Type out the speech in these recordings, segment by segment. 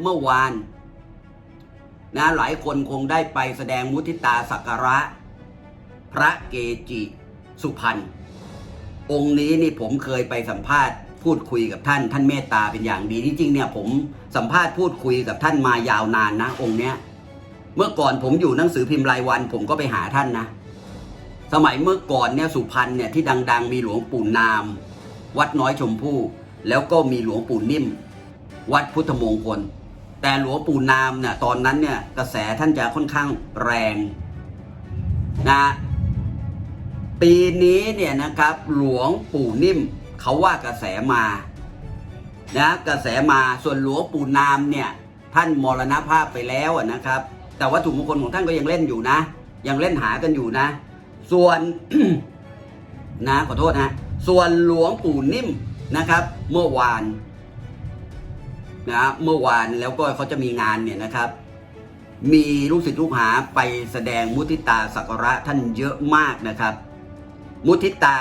เมื่อวานนะหลายคนคงได้ไปแสดงมุทิตาสักการะ พระเกจิสุพรรณองค์นี้นี่ผมเคยไปสัมภาษณ์พูดคุยกับท่าน ท่านเมตตาเป็นอย่างดีที่จริงเนี่ยผมสัมภาษณ์พูดคุยกับท่านมายาวนานนะ องค์เนี้ย เมื่อก่อนผมอยู่หนังสือพิมพ์รายวัน ผมก็ไปหาท่านนะ สมัยเมื่อก่อนเนี่ยสุพรรณเนี่ยที่ดัง ๆ มีหลวงปู่นาม วัดน้อยชมพู่แล้วก็มีหลวงปู่นิ่ม วัดพุทธมงคล แต่หลวงปู่นามเนี่ยตอนนั้นเนี่ยกระแสท่านจะค่อนข้างแรงนะปีนี้เนี่ยนะครับหลวงปู่นิ่มเขาว่ากระแสมานะกระแสมาส่วนหลวงปู่นามเนี่ยท่านมรณภาพไปแล้วนะครับ แต่วัตถุมงคลของท่านก็ยังเล่นอยู่นะ ยังเล่นหากันอยู่นะ ส่วนนะขอโทษนะส่วนหลวงปู่นิ่มนะครับ เมื่อวาน นะเมื่อวานแล้วก็เขาจะมีงานเนี่ยนะครับ มีลูกศิษย์ลูกหาไปแสดงมุทิตาสักระท่านเยอะมากนะครับ มุทิตา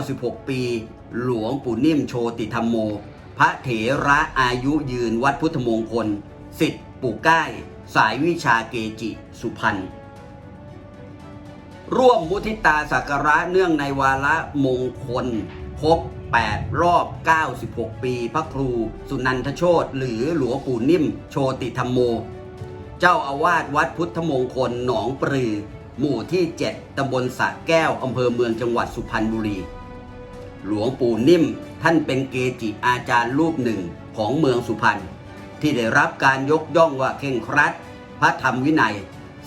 96 ปี หลวงปู่นิ่มโชติธรรมโม พระเถระอายุยืนวัดพุทธมงคลสิทธิ์ปู่ก้ายสายวิชาเกจิสุพรรณร่วมมุทิตาสักระเนื่องในวาระมงคลครบ 8 รอบ 96 ปี พระครูสุนันทโชตหรือหลวงปู่นิ่ม โชติธรรมโม เจ้าอาวาสวัดพุทธมงคลหนองปรือ หมู่ที่ 7 ตำบลสะแก้ว อำเภอเมืองจังหวัดสุพรรณบุรี หลวงปู่นิ่มท่านเป็นเกจิอาจารย์รูปหนึ่งของเมืองสุพรรณที่ได้รับการยกย่องว่าเข่งครัด พระธรรมวินัย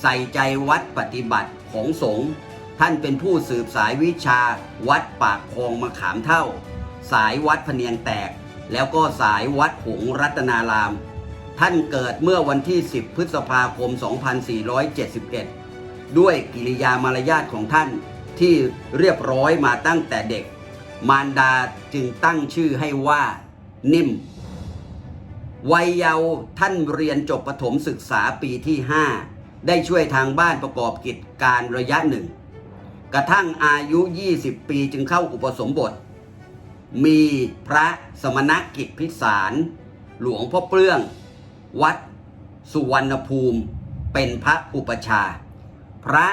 ใส่ใจวัดปฏิบัติของสงฆ์ท่านเป็นผู้สืบสายวิชาวัดปากคลองมะขามเท่า สายวัดพเนียงแตก แล้วก็สายวัดหงรัตนาราม ท่านเกิดเมื่อวันที่ 10 พฤษภาคม 2471 ด้วยกิริยามารยาทของท่านที่เรียบร้อยมาตั้งแต่เด็ก มารดาจึงตั้งชื่อให้ว่านิ่ม วัยเยาว์ท่านเรียนจบประถมศึกษาปีที่ 5 ได้ช่วยทางบ้านประกอบกิจการระยะหนึ่ง กระทั่งอายุ 20 ปีจึงเข้าอุปสมบท มีพระสมณกิจพิสารหลวงพ่อเปลื้อง วัดสุวรรณภูมิเป็นพระอุปชาย์พระ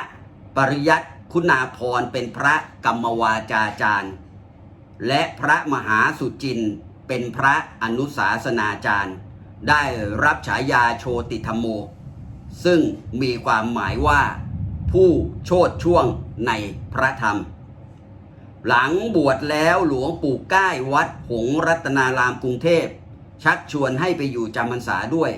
ปริยัติคุณาพรเป็นพระกรรมวาจาจารย์ และพระมหาสุจินเป็นพระอนุสาสนาจารย์ ได้รับฉายาโชติธรรมโม ซึ่งมีความหมายว่าผู้โชดช่วงในพระธรรม หลังบวชแล้วหลวงปู่ก้ายวัดหงรัตนารามกรุงเทพ ชักชวนให้ไปอยู่จำพรรษาด้วย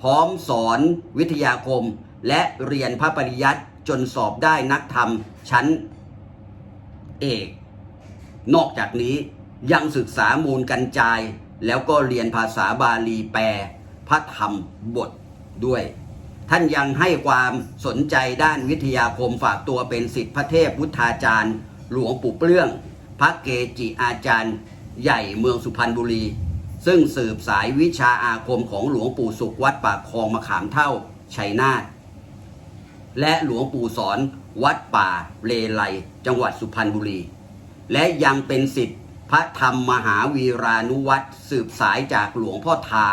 พร้อมสอนวิทยาคม และเรียนพระปริยัติจนสอบได้นักธรรมชั้นเอก นอกจากนี้ยังศึกษามูลกันจาย แล้วก็เรียนภาษาบาลีแปล พระธรรมบทด้วย ท่านยังให้ความสนใจด้านวิทยาคมฝากตัวเป็นสิทธิพระเทพวุฒาจารย์ หลวงปู่เปลื้อง พระเกจิอาจารย์ ใหญ่เมืองสุพรรณบุรี ซึ่งสืบสายวิชาอาคมของหลวงปู่สุขวัดปากคลองมะขามเท่าชัยนาทและหลวงปู่สอนวัดป่าเลไลจังหวัดสุพรรณบุรี และยังเป็นสิทธิพระธรรมมหาวีรานุวัตรสืบสายจากหลวงพ่อทา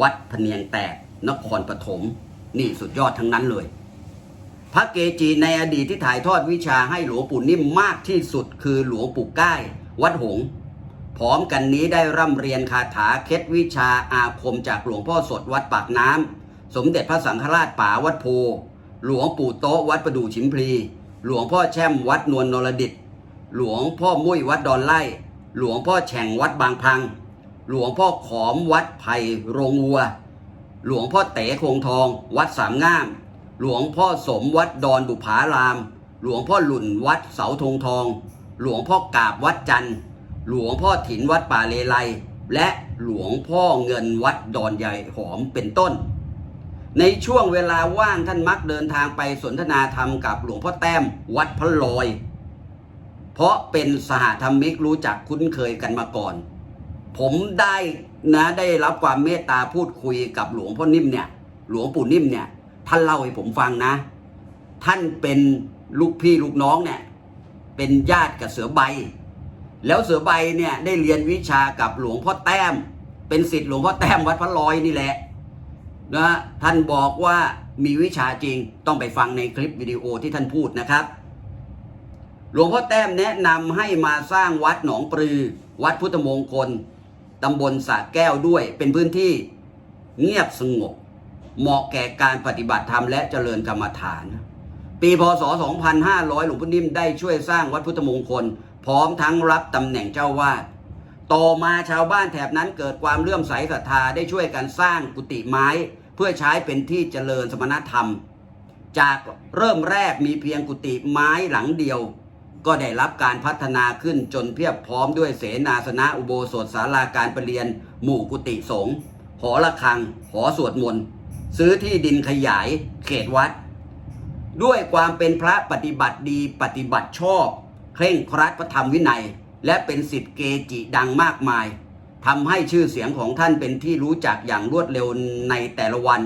วัดพเนียงแตกนครปฐมนี่สุดยอดทั้งนั้นเลย พระเกจิในอดีตที่ถ่ายทอดวิชาให้หลวงปู่นิ่มมากที่สุดคือหลวงปู่ก้ายวัดหงพร้อมกันนี้ได้ร่ำเรียนคาถาเคล็ดวิชาอาคมจากหลวงพ่อสดวัดปากน้ำสมเด็จพระสังฆราชป่าวัดโพ หลวงปู่โต๊ะวัดประดู่ชิมพลี หลวงพ่อแช่มวัดนวลนรดิต หลวงพ่อมุ้ยวัดดอนไล่ หลวงพ่อแฉ่งวัดบางพัง หลวงพ่อขอมวัดไผ่โรงวัว หลวงพ่อเต๋คงทอง วัดสามง่าม หลวงพ่อสมวัดดอนบุภาราม หลวงพ่อหลุ่นวัดเสาธงทอง หลวงพ่อกาบวัดจันทร์หลวงพ่อถินวัดป่าเลไลและหลวงพ่อเงินวัดดอนใหญ่หอมเป็นต้น ในช่วงเวลาว่างท่านมักเดินทางไปสนทนาธรรมกับหลวงพ่อแต้มวัดพระลอย เพราะเป็นสหธรรมิกรู้จักคุ้นเคยกันมาก่อน ผมได้นะได้รับความเมตตาพูดคุยกับหลวงพ่อนิ่มเนี่ย หลวงปู่นิ่มเนี่ย ท่านเล่าให้ผมฟังนะ ท่านเป็นลูกพี่ลูกน้องเนี่ย เป็นญาติกับเสือใบ แล้วเสือใบเนี่ยได้เรียนวิชากับหลวงพ่อแต้ม เป็นศิษย์หลวงพ่อแต้มวัดพระลอยนี่แหละนะท่านบอกว่ามีวิชาจริงต้องไปฟังในคลิปวิดีโอที่ท่านพูดนะครับ หลวงพ่อแต้มแนะนำให้มาสร้างวัดหนองปลือ วัดพุทธมงคลตำบลสระแก้วด้วยเป็นพื้นที่เงียบสงบ เหมาะแก่การปฏิบัติธรรมและเจริญกรรมฐาน ปีพศ 2500 หลวงพ่อนิ่มได้ช่วยสร้างวัดพุทธมงคล พร้อมทั้งรับตำแหน่งเจ้าวาดต่อมาชาวบ้านแถบนั้นเกิดความเลื่อมใสศรัทธาได้ช่วยกันสร้างกุฏิไม้ เพื่อใช้เป็นที่เจริญสมณธรรม จากเริ่มแรกมีเพียงกุฏิไม้หลังเดียว ก็ได้รับการพัฒนาขึ้นจนเพียบพร้อมด้วยเสนาสนะอุโบสถศาลาการประเรียน หมู่กุฏิสงฆ์หอระฆัง หอสวดมนต์ ซื้อที่ดินขยายเขตวัด ด้วยความเป็นพระปฏิบัติดีปฏิบัติชอบ เคร่งครัดพระธรรมวินัย และเป็นสิทธิเกจิดังมากมายทำให้ชื่อเสียงของท่านเป็นที่รู้จักอย่างรวดเร็วในแต่ละวัน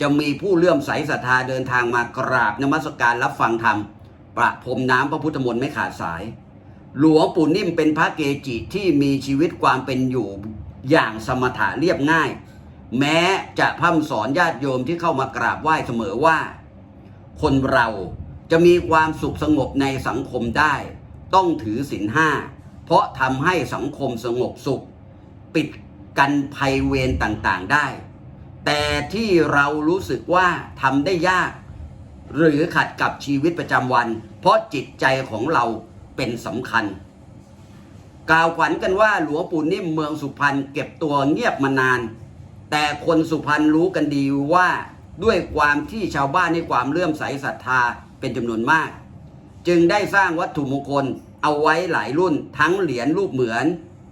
จะมีผู้เลื่อมใสศรัทธาเดินทางมากราบนมัสการรับฟังธรรม ประพรมน้ำพระพุทธมนต์ไม่ขาดสาย หลวงปู่นิ่มเป็นพระเกจิที่มีชีวิตความเป็นอยู่อย่างสมถะเรียบง่าย แม้จะพร่ำสอนญาติโยมที่เข้ามากราบไหว้เสมอว่า คนเราจะมีความสุขสงบในสังคมได้ ต้องถือศีลห้า เพราะทำให้สังคมสงบสุข ปิดกันภัยเวรต่างๆได้ แต่ที่เรารู้สึกว่าทำได้ยาก หรือขัดกับชีวิตประจำวัน เพราะจิตใจของเราเป็นสำคัญ กล่าวขวัญกันว่าหลวงปู่นิ่มเมืองสุพรรณเก็บตัวเงียบมานาน แต่คนสุพรรณรู้กันดีว่าด้วยความที่ชาวบ้านให้ความเลื่อมใสศรัทธาเป็นจำนวนมาก จึงได้สร้างวัตถุมงคลเอาไว้หลายรุ่นทั้งเหรียญรูปเหมือน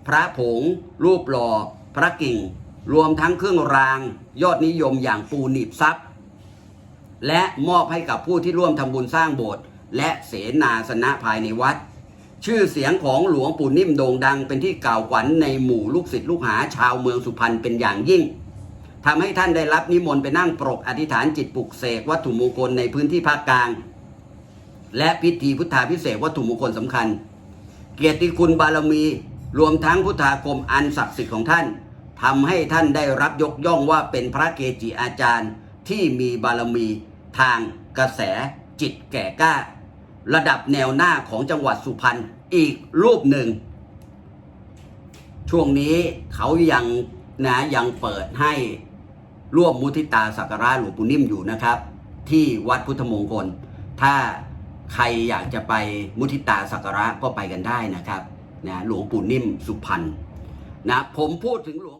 พระผง รูปหล่อ พระกิ่ง รวมทั้งเครื่องราง ยอดนิยมอย่างปูหนีบซับและมอบให้กับผู้ที่ร่วมทำบุญสร้างโบสถ์และเสนาสนะภายในวัด ชื่อเสียงของหลวงปู่นิ่มโด่งดังเป็นที่กล่าวขวัญในหมู่ลูกศิษย์ลูกหาชาวเมืองสุพรรณเป็นอย่างยิ่ง ทำให้ท่านได้รับนิมนต์ไปนั่งปรกอธิษฐานจิตปลุกเสกวัตถุมงคลในพื้นที่ภาคกลาง และพิธีพุทธาพิเศษวัตถุมงคลสำคัญ เกียรติคุณบารมีรวมทั้งพุทธาคมอันศักดิ์สิทธิ์ของท่านทำให้ท่านได้รับยกย่องว่าเป็นพระเกจิอาจารย์ที่มีบารมีทางกระแสจิตแก่กล้า ระดับแนวหน้าของจังหวัดสุพรรณอีกรูปหนึ่ง ช่วงนี้เขายังนะยังเปิดให้ ร่วมมุทิตาสักการะหลวงปู่นิ่มอยู่นะครับ ที่วัดพุทธมงคล ถ้าใครอยากจะไปมุทิตาสักการะก็ไปกันได้นะครับนะหลวงปู่นิ่มสุพรรณนะผมพูดถึงหลวง